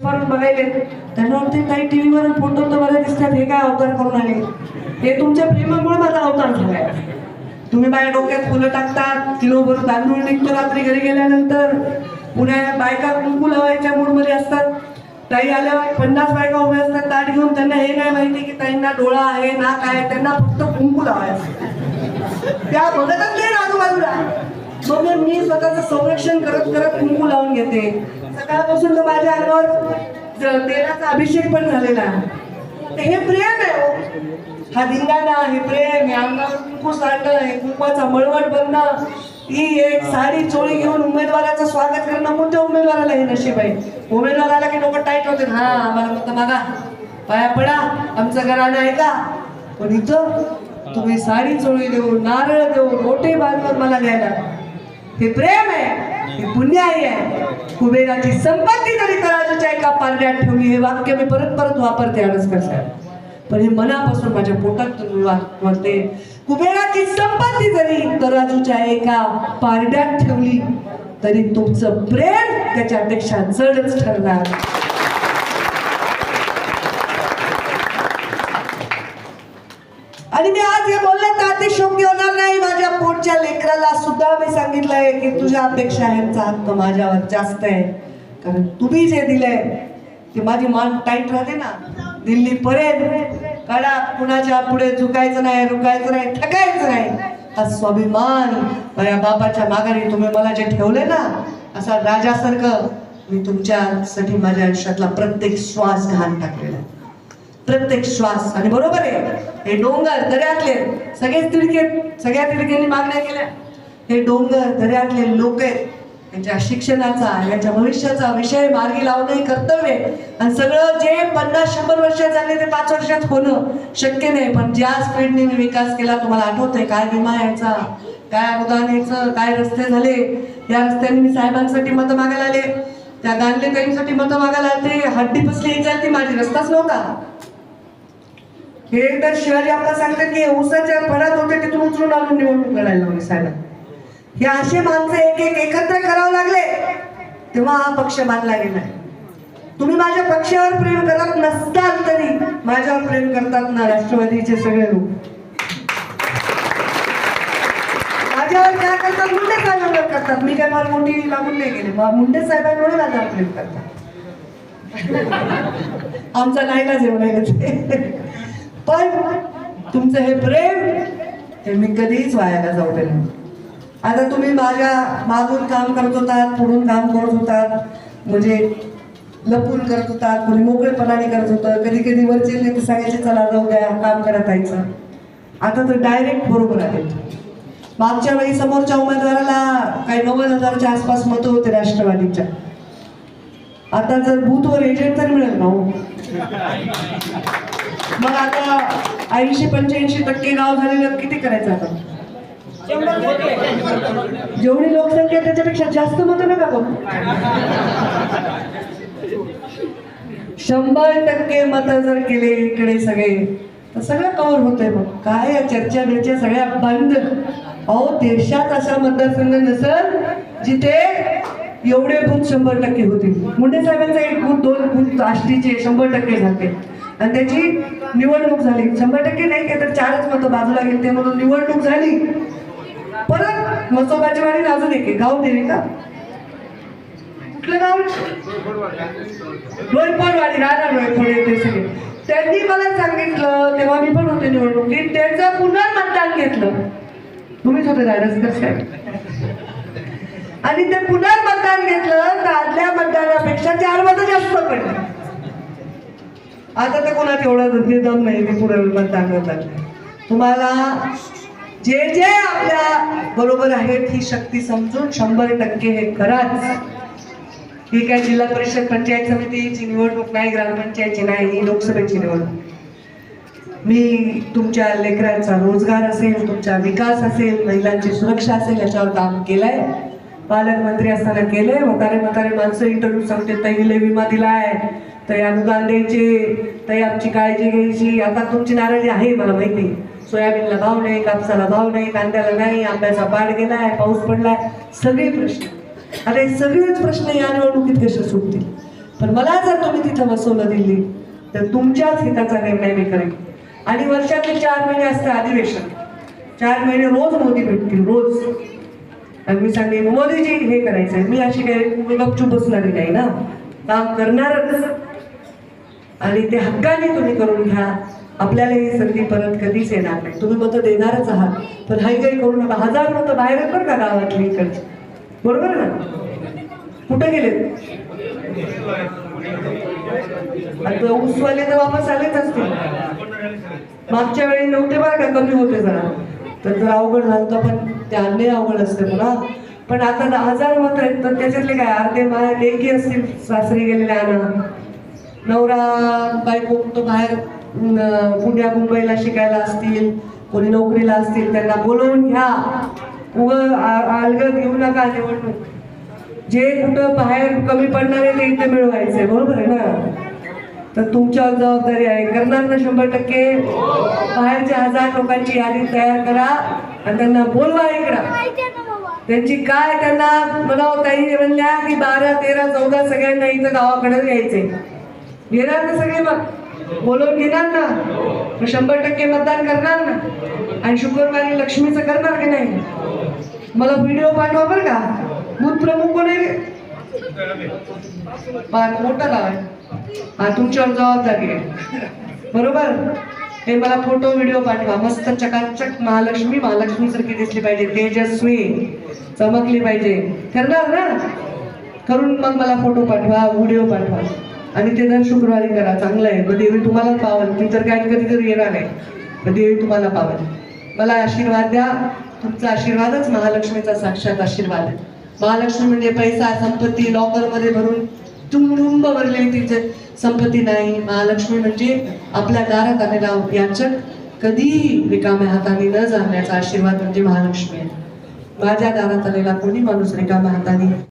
मारून बघायले. त्यांना वाटते काही टीव्हीवर फोटो तर मला दिसतात हे काय अवतार करून आले? हे तुमच्या प्रेमामुळे माझा अवतार झालाय. तुम्ही माझ्या डोक्यात फुलं टाकतात किलोभर तांदूळ निघतो रात्री घरी गेल्यानंतर. पुण्या बायका कुंकू लावायच्या मूडमध्ये असतात. ताई आल्यावर पन्नास बायका उभ्या असतात ताट घेऊन त्यांना हे नाही माहिती की ताईंना डोळा आहे नाक आहे त्यांना फक्त कुंकू लावायचं. त्या बघतच नाही आजूबाजूला मग मी स्वतःचं संरक्षण करत करत कुंकू लावून घेते. सकाळपासून तर माझ्या अंगावर तेलाचा अभिषेक पण झालेला. आहे. हे प्रेम आहे हो. हा धिंगाणा हे प्रेम हे अंगावर कुंकू सांडणं हे कुंकवाचा मळवट बनणं ही एक साडी चोळी घेऊन उमेदवाराचं स्वागत करणं मोठ्या उमेदवाराला हे नशीब आहे? उमेदवाराला की लोक टाईट होते? हा आम्हाला फक्त मागा. पाया पडा आमचं घराणं आहे का पण इथं तुम्ही साडी चोळी देऊ नारळ देऊ मोठे बांधून मला द्यायला. हे प्रेम आहे. हे पुण्याई आहे कुबेराची संपत्ती जरी तराजूच्या एका पारड्यात ठेवली हे वाक्य मी परत परत वापरते अडसकर साहेब पण हे मनापासून माझ्या पोटात मी म्हणते कुबेराची संपत्ती जरी तराजूच्या एका पारड्यात ठेवली तरी तुमचं प्रेम त्याच्यापेक्षा जडच ठरणार. जे मी आज ते बोलले तर होणार नाही. माझ्या पोटच्या लेकराला सुद्धा मी सांगितलंय की तुझ्या अपेक्षा ह्यांचा हक्क माझ्यावर जास्त आहे. कारण तुम्ही जे दिलंय ते माझी मान टाईट राहते ना. दिल्ली पर्यंत कडा कुणाच्या पुढे झुकायचं नाही रुकायचं नाही ठकायचं नाही. हा स्वाभिमान माझ्या बापाच्या माघारी तुम्ही मला जे ठेवले ना असा राजासारखं मी तुमच्यासाठी माझ्या आयुष्यातला प्रत्येक श्वास घाण टाकलेला आहे. प्रत्येक श्वास. आणि बरोबर आहे. हे डोंगर दऱ्यातले सगळेच तिडके सगळ्या तिडक्यांनी मागण्या केल्या. हे डोंगर दऱ्यातले लोक आहेत. यांच्या शिक्षणाचा यांच्या भविष्याचा विषय मार्गी लावणं हे कर्तव्य आहे. आणि सगळं जे पन्नास शंभर वर्षात झाले ते पाच वर्षात होणं शक्य नाही. पण ज्या स्पीडने मी विकास केला तुम्हाला आठवतंय काय विमा यायचा काय अनुदान यायचं काय रस्ते झाले या रस्त्याने मी साहेबांसाठी मतं मागायला आले. त्या गांधले ताईंसाठी मतं मागायला आले. ते हड्डी फसली ती माझी रस्ताच नव्हता. हे तर शिवाजी आपला सांगतात की ऊसाच्या फळात होते तिथून उचलून आणून निवडणूक लढायला लागले साहेब. हे असे माणसं एक एक एकत्र करावं लागले तेव्हा हा पक्ष बांधला गेलाय तुम्ही माझ्या पक्षावर प्रेम करत नसताल तरी माझ्यावर प्रेम करतात ना राष्ट्रवादीचे सगळे लोक. माझ्यावर काय करतात? मुंडे साहेबांवर करतात. मी काय फार मोठी लागून नाही गेले. मुंडे साहेबांमुळे माझ्यावर प्रेम करतात. आमचा नाही ना जेवण पण तुमचं हे प्रेम हे मी कधीच वायाला जाऊ दे नाही. आता तुम्ही माझ्या मागून काम करत होतात पुढून काम करत होतात म्हणजे लपून करत होतात कोणी मोकळेपणाने करत होतं कधी कधी वरचे नेते सांगायचे चला जाऊ द्या काम करत यायचं आता तर डायरेक्ट बरोबर आहे. मागच्या वेळी समोरच्या उमेदवाराला काही नव्वद हजारच्या आसपास मतं होते राष्ट्रवादीच्या. आता जर बूथवर एजंट तर मिळेल ना हो? मग आता ऐंशी पंच्याऐंशी टक्के गाव झालेलं किती करायचं आता? जेवढी लोकसंख्या त्याच्यापेक्षा जास्त मत नका करू. शंभर टक्के मत जर केले इकडे सगळे तर सगळं कव्हर होतंय मग काय या चर्चा बिर्चा सगळ्या बंद? अहो देशात असा मतदारसंघ नसल जिथे एवढे बूथ शंभर टक्के होतील. मुंडे साहेबांचा एक बूथ दोन बूथ आष्टीचे शंभर टक्के झाले. आणि त्याची निवडणूक झाली. शंभर टक्के नाही काय तर चारच मतं बाजूला गेली. ते म्हणून निवडणूक झाली. परत मसोबाची वाडी अजून एक गाव देवी का? कुठलं गाव? रोयपडवाडी राहणार रोयपड ते सगळे. त्यांनी मला सांगितलं तेव्हा मी पण होते निवडणुकीत त्यांचं पुनर्मतदान घेतलं. तुम्हीच होते धाडसकर साहेब. आणि ते पुनर्मतदान घेतलं तर आदल्या मतदानापेक्षा चार मतं जास्त पडली. आता तर कोणात एवढं निदान नाही ते पुनर्मतदान होतात तुम्हाला जे जे आपल्या बरोबर आहेत ही शक्ती समजून शंभर टक्के हे कराच. ही काय जिल्हा परिषद पंचायत समितीची निवडणूक नाही ग्रामपंचायतची नाही ही लोकसभेची निवडणूक. मी तुमच्या लेकरांचा रोजगार असेल तुमचा विकास असेल महिलांची सुरक्षा असेल याच्यावर काम केलंय. पालकमंत्री असताना केले म्हातारे म्हातारे माणसं इंटरव्ह्यू सांगते तैले विमा दिलाय. तै अनुदान द्यायचे. तै आमची काळजी घ्यायची. आता तुमची नाराजी आहे मला माहिती सोयाबीनला भाव नाही कापसाला भाव नाही कांद्याला नाही आंब्याचा पाड गेलाय पाऊस पडलाय. सगळे प्रश्न. आता हे सगळेच प्रश्न या निवडणुकीत कसे सुटतील? पण मला जर तुम्ही तिथं बसवलं दिली तर तुमच्याच हिताचा निर्णय मी करेन. आणि वर्षातले चार महिने असतं अधिवेशन. चार महिने रोज मोदी भेटतील रोज. आणि मी सांगेन मोदीजी हे करायचंय. मी अशी काही गपचूप बसणारी नाही ना. काम करणारच. आणि ते हक्काने तुम्ही करून घ्या. आपल्याला ही संधी परत कधीच येणार नाही. तुम्ही मतं देणारच आहात. पण हाय काही करू नका. हजार मतं बाहेर आहेत बरं का गावातली इकडची? बरोबर ना? कुठं गेले? आता ऊसवाले तर वापस आलेच असतील. मागच्या वेळी नव्हते बरं का? कमी होते जरा. तर जर अवघड झालं पण ते आणणे अवघड असते मला पण आता दहा हजार मात्र आहेत पण त्याच्यातले काय? अर्धे मा लेखी असतील सासरी गेलेले आणा नवरा बायको तो बाहेर पुण्या मुंबईला शिकायला असतील कोणी नोकरीला असतील त्यांना बोलवून घ्या. उग अलगद घेऊ नका निवडणूक. जे कुठं बाहेर कमी पडणार आहे ते इथे मिळवायचंय. बरोबर आहे ना? तर तुमच्यावर जबाबदारी आहे. करणार ना शंभर टक्के? बाहेरच्या हजार लोकांची यादी तयार करा आणि त्यांना बोलवा इकडं. त्यांची काय त्यांना मला ताई म्हणल्या की बारा तेरा चौदा सगळ्यांना इथं गावाकडे यायचे येणार ना सगळे मग? बोलवून घेणार ना? मग शंभर टक्के मतदान करणार ना? आणि शुक्रवारी लक्ष्मीचं करणार की नाही? मला व्हिडिओ पाठवा बरं का? बूथ प्रमुख कोण आहे रे? पाच गाव आहे हा तुमच्यावर जबाबदारी आहे. बरोबर? हे मला फोटो व्हिडिओ पाठवा. मस्त चकाचक महालक्ष्मी महालक्ष्मी सारखी दिसली पाहिजे. तेजस्वी. चमकली पाहिजे. ठरणार ना? करून मग मला फोटो पाठवा व्हिडिओ पाठवा. आणि ते दर शुक्रवारी करा. चांगलं आहे. मग देवी तुम्हाला पावल ती तर काय कधी तरी येणार आहे. मग देवी तुम्हाला पावल मला आशीर्वाद द्या. तुमचा आशीर्वादच महालक्ष्मीचा साक्षात आशीर्वाद आहे. महालक्ष्मी म्हणजे पैसा संपत्ती लॉकरमध्ये भरून तुंबुंब भरलेली तिचे. संपत्ती नाही महालक्ष्मी म्हणजे आपल्या दारात आलेला याचक. कधी रिकाम्या हाताने न जाण्याचा आशीर्वाद म्हणजे महालक्ष्मी आहे. माझ्या दारात आलेला कोणी माणूस रिकाम्या हाताने